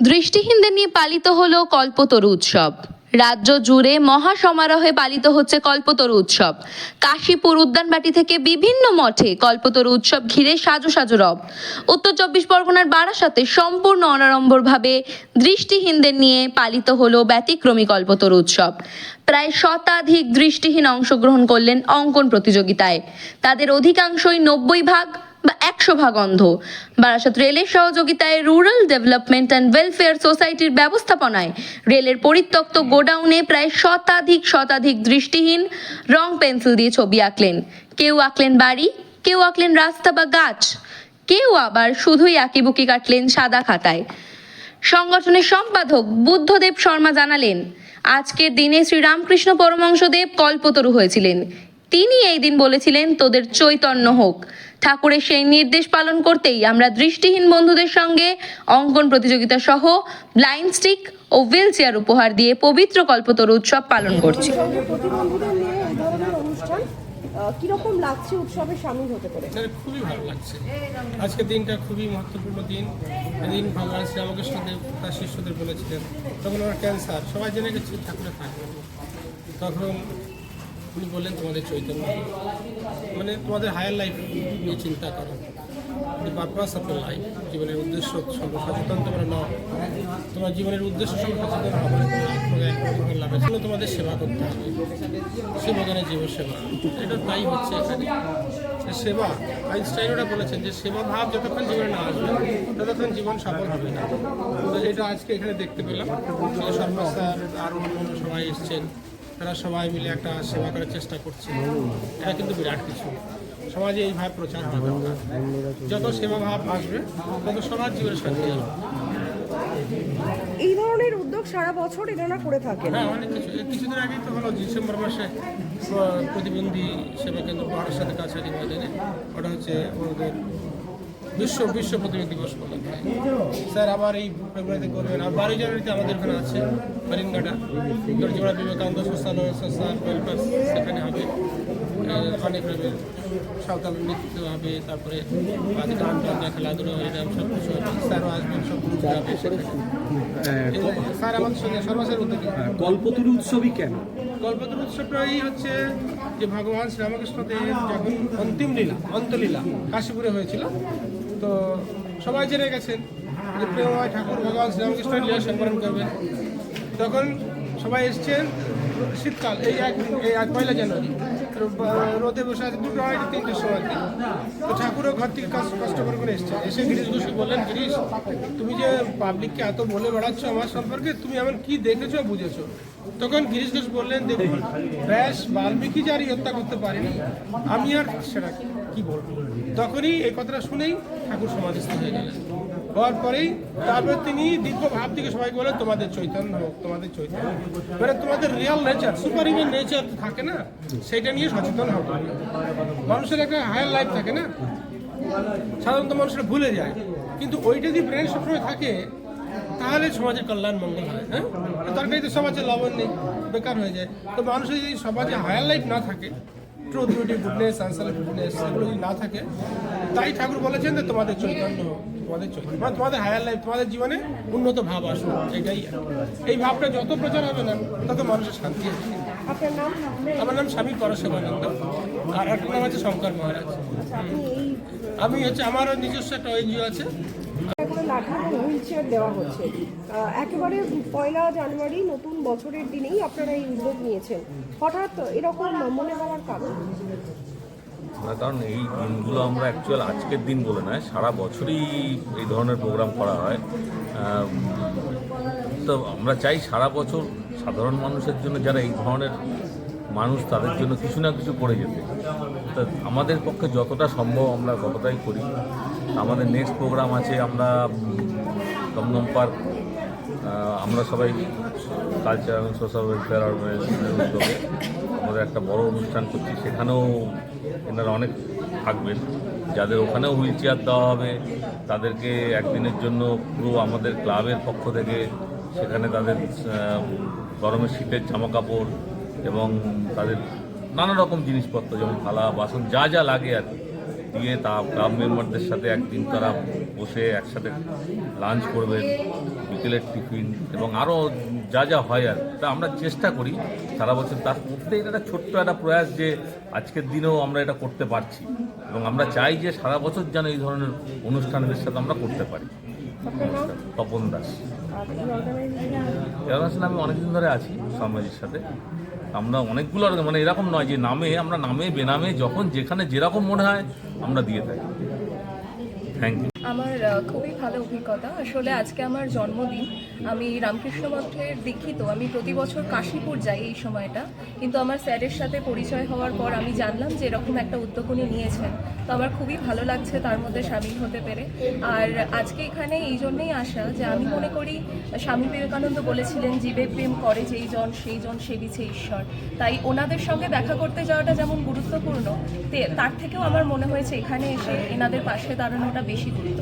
দৃষ্টিহীনদের নিয়ে পালিত হলো কল্পতরু উৎসব। রাজ্য জুড়ে মহা সমারোহে পালিত হচ্ছে কল্পতরু উৎসব। কাশীপুর উদ্যানবাটি থেকে বিভিন্ন মঠে কল্পতরু উৎসব ঘিরে সাজু সাজু রব। উত্তর চব্বিশ পরগনার বারাসাতে সম্পূর্ণ অনাড়ম্বরভাবে দৃষ্টিহীনদের নিয়ে পালিত হলো ব্যতিক্রমী কল্পতরু উৎসব। প্রায় শতাধিক দৃষ্টিহীন অংশগ্রহণ করলেন অঙ্কন প্রতিযোগিতায়। তাদের অধিকাংশই নব্বই ভাগ বা একশো ভাগ অন্ধ। বারাসাত রেলের সহযোগিতায় রুরাল ডেভেলপমেন্ট অ্যান্ড ওয়েলফেয়ার সোসাইটির ব্যবস্থাপনায় রেলের পরিত্যক্ত গোডাউনে প্রায় শতাধিক শতাধিক দৃষ্টিহীন রং পেন্সিল দিয়ে ছবি আঁকলেন। কেউ আঁকলেন বাড়ি, কেউ আঁকলেন রাস্তা বা গাছ, কেউ আবার শুধুই আঁকিবুকি কাটলেন সাদা খাতায়। সংগঠনের সম্পাদক বুদ্ধদেব শর্মা জানালেন, আজকের দিনে শ্রীরামকৃষ্ণ পরমংশদেব কল্পতরু হয়েছিলেন। তিনি এই দিন বলেছিলেন তোদের চৈতন্য হোক। ঠাকুরের সেই নির্দেশ পালন করতেই আমরা দৃষ্টিহীন বন্ধুদের সঙ্গে অঙ্কন প্রতিযোগিতা সহ ব্লাইন্ড স্টিক ও হুইল চেয়ার উপহার দিয়ে পবিত্র কল্পতরু উৎসব পালন করছি। কীরকম লাগছে উৎসবে সামিল হতে পেরে? খুবই ভালো লাগছে। আজকের দিনটা খুবই মহত্বপূর্ণ দিন। ভগবান শ্রীরামকৃষ্ণদেব তার শিষ্যদের বলেছিলেন তখন ওনার ক্যান্সার সবাই জেনে গেছে ঠাকুরে থাকবে তখন উনি বললেন তোমাদের চৈতন্য মানে তোমাদের হায়ার লাইফ নিয়ে চিন্তা করো। দি পারপাস অফ লাইফ জীবনের উদ্দেশ্য সম্পর্কে সচেতন তোমরা নও। তোমার জীবনের উদ্দেশ্য সম্পর্কে সচেতন হবে লাভের জন্য তোমাদের সেবা করতে হবে। সেবাগানে জীব সেবা। এটা তাই হচ্ছে এখানে। সেবা, আইনস্টাইন ওরা বলেছেন যে সেবা ভাব যতক্ষণ জীবনে না আসবে, ততক্ষণ জীবন সফল হবে না। এটা আজকে এখানে দেখতে পেলাম। যে স্যার আর অন্যান্য সবাই এসছেন। তারা সবাই মিলে একটা সেবা করার চেষ্টা করছে। এটা কিন্তু বিরাট কিছু। সমাজে এই ভাব প্রচার হওয়া দরকার যত সেবা ভাব আসবে তত সবার জীবনে শান্তি আসবে এই ধরনের উদ্যোগ সারা বছর এনারা করে থাকেন। হ্যাঁ অনেক কিছু। কিছুদিন আগেই তো হলো ডিসেম্বর মাসে প্রতিবন্ধী সেবা কেন্দ্র পাহাড়ের সাথে কাছারি ময়দানে। ওটা হচ্ছে ওদের বিশ্ব বিশ্ব প্রতিনিধি দিবস উপলক্ষে। স্যার আবার এই ফেব্রুয়ারিতে করবেন আর বারোই জানুয়ারিতে আমাদের এখানে আছে মারিনগাটা Darjipara Vivekananda social social welfare সেখানে হবে। অনেক রকমের সাঁওতাল নৃত্য হবে তারপরে গান বাজনা খেলাধুলো এরকম সব কিছু হবে স্যারও আসবেন সব সেখানে। এবং স্যার আমাদের সঙ্গে সর্বশের উদ্যোগী। হ্যাঁ, উৎসবই কেন? কল্পতরু উৎসবটাই হচ্ছে যে ভগবান শ্রীরামকৃষ্ণদেব যখন অন্তিম লীলা অন্তলীলা কাশীপুরে হয়েছিল তো সবাই জেনে গেছেন যে প্রেমময় ঠাকুর ভগবান শ্রীরামকৃষ্ণ লীলা সম্পাদন করবেন। তখন সবাই এসছেন শীতকাল, এই এক এই এক পয়লা জানুয়ারি। রোদে বসে আছে দুটো আড়াইটে তিনটের সময়। দিন তো ঠাকুরও ঘর থেকে কাজ কষ্ট করে করে এসছে। এসে গিরিশ ঘোষ বললেন, গিরিশ, তুমি যে পাবলিককে এত বলে বেড়াচ্ছ আমার সম্পর্কে, তুমি এমন কি দেখেছ, বুঝেছ? তখন গিরিশ ঘোষ বললেন, দেখুন, ব্যাস, বাল্মীকি যার হত্যা করতে পারেনি, আমি আর সেটা কি বলব? তখনই এই কথাটা শুনেই ঠাকুর সমাধিস্থ হয়ে গেলেন। হওয়ার পরেই তারপরে তিনি দীর্ঘ ভাব থেকে সবাই বলেন তোমাদের চৈতন্য তোমাদের চৈতন্য মানে তোমাদের real nature super human nature থাকে না সেটা নিয়ে সচেতন হবে মানুষের একটা হায়ার লাইফ থাকে না, সাধারণত মানুষরা ভুলে যায়। কিন্তু ওইটা যদি ব্রেন সবসময় থাকে, তাহলে সমাজের কল্যাণ মঙ্গল হয় হ্যাঁ? তরকারি তো সমাজে লবণ নেই, বেকার হয়ে যায়। তো মানুষের যদি সমাজে হায়ার লাইফ না থাকে truth beauty goodness answer goodness এগুলো যদি না থাকে তাই ঠাকুর বলেছেন যে তোমাদের চৈতন্য তোমাদের চৈতন্য মানে তোমাদের হায়ার লাইফ তোমাদের জীবনে উন্নত ভাব আসুক এটাই এই ভাবটা যত প্রচার হবে না তত মানুষের শান্তি আসবে আমার নাম স্বামী পরশেবানন্দ আর একটা নাম আছে শঙ্কর মহারাজ। আমি হচ্ছে আমারও নিজস্ব একটা এনজিও আছে। দেওয়া হচ্ছে। একেবারে পয়লা জানুয়ারি, নতুন বছরের দিনেই আপনারা এই উদ্যোগ নিয়েছেন। হঠাৎ এরকম মনে হওয়ার কারণ? কারণ এই দিনগুলো আমরা অ্যাকচুয়াল আজকের দিন বলে নয়, সারা বছরই এই ধরনের প্রোগ্রাম করা হয়। তো আমরা চাই সারা বছর সাধারণ মানুষের জন্য, যারা এই ধরনের মানুষ, তাদের জন্য কিছু না কিছু করে যেতে। তা আমাদের পক্ষে যতটা সম্ভব আমরা ততটাই করি। আমাদের নেক্সট প্রোগ্রাম আছে আমরা দমদম পার্ক। আমরা সবাই কালচার এবং সোশ্যাল ওয়েলফেয়ার অর্গানাইজেশনের উদ্যোগে আমাদের একটা বড় অনুষ্ঠান করছি। সেখানেও এনারা অনেক থাকবেন। যাদের ওখানেও হুইল চেয়ার দেওয়া হবে, তাদেরকে একদিনের জন্য পুরো আমাদের ক্লাবের পক্ষ থেকে সেখানে তাদের গরমের শীতের জামা কাপড় এবং তাদের নানা রকম জিনিসপত্র, যেমন থালা, বাসন, যা যা লাগে আর কি। দিয়ে তা ক্লাব মেম্বারদের সাথে একদিন তারা বসে একসাথে লাঞ্চ করবেন বিকেলের টিফিন এবং আরও যা যা হয় আর তা আমরা চেষ্টা করি সারা বছর। তার মধ্যে এটা একটা ছোট্ট একটা প্রয়াস যে আজকের দিনেও আমরা এটা করতে পারছি এবং আমরা চাই যে সারা বছর যেন এই ধরনের অনুষ্ঠানের সাথে আমরা করতে পারি। তপন দাস। এরকম আমি অনেকদিন ধরে আছি সমাজের সাথে। আমরা অনেকগুলো মানে এরকম নয় যে নামে, আমরা নামে, বেনামে, যখন যেখানে যেরকম মনে হয়, আমরা দিয়ে থাকি। থ্যাংক ইউ আমার খুবই ভালো অভিজ্ঞতা। আসলে আজকে আমার জন্মদিন। আমি রামকৃষ্ণ মঠের দীক্ষিত। আমি প্রতি বছর কাশীপুর যাই এই সময়টা। কিন্তু আমার স্যারের সাথে পরিচয় হওয়ার পর আমি জানলাম যে এরকম একটা উদ্যোগ উনি নিয়েছেন। তো আমার খুবই ভালো লাগছে তার মধ্যে সামিল হতে পেরে। আর আজকে এখানে এই জন্যেই আসা যে আমি মনে করি, স্বামী বিবেকানন্দ বলেছিলেন, জীবে প্রেম করে যেই জন, সেই জন সেবিছে ঈশ্বর। তাই ওনাদের সঙ্গে দেখা করতে যাওয়াটা যেমন গুরুত্বপূর্ণ তার থেকেও আমার মনে হয়েছে এখানে এসে এনাদের পাশে দাঁড়ানোটা বেশি গুরুত্বপূর্ণ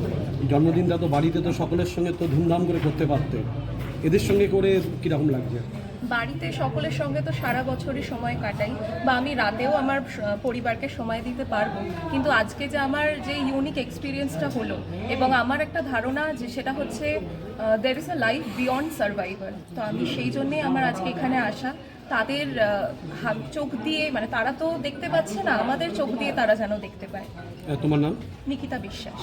জন্মদিনটা তো বাড়িতে তো সকলের সঙ্গে তো ধুমধাম করে করতে পারতে। এদের সঙ্গে করে কীরকম লাগছে? বাড়িতে সকলের সঙ্গে তো সারা বছরই সময় কাটাই বা আমি রাতেও আমার পরিবারকে সময় দিতে পারব। কিন্তু আজকে যে আমার যে ইউনিক এক্সপিরিয়েন্সটা হলো এবং আমার একটা ধারণা যে সেটা হচ্ছে there is a life beyond survival তো আমি সেই জন্যেই আমার আজকে এখানে আসা। তাদের হাত- চোখ দিয়ে মানে তারা তো দেখতে পাচ্ছে না আমাদের চোখ দিয়ে তারা যেন দেখতে পায়। তোমার নাম? নিকিতা বিশ্বাস।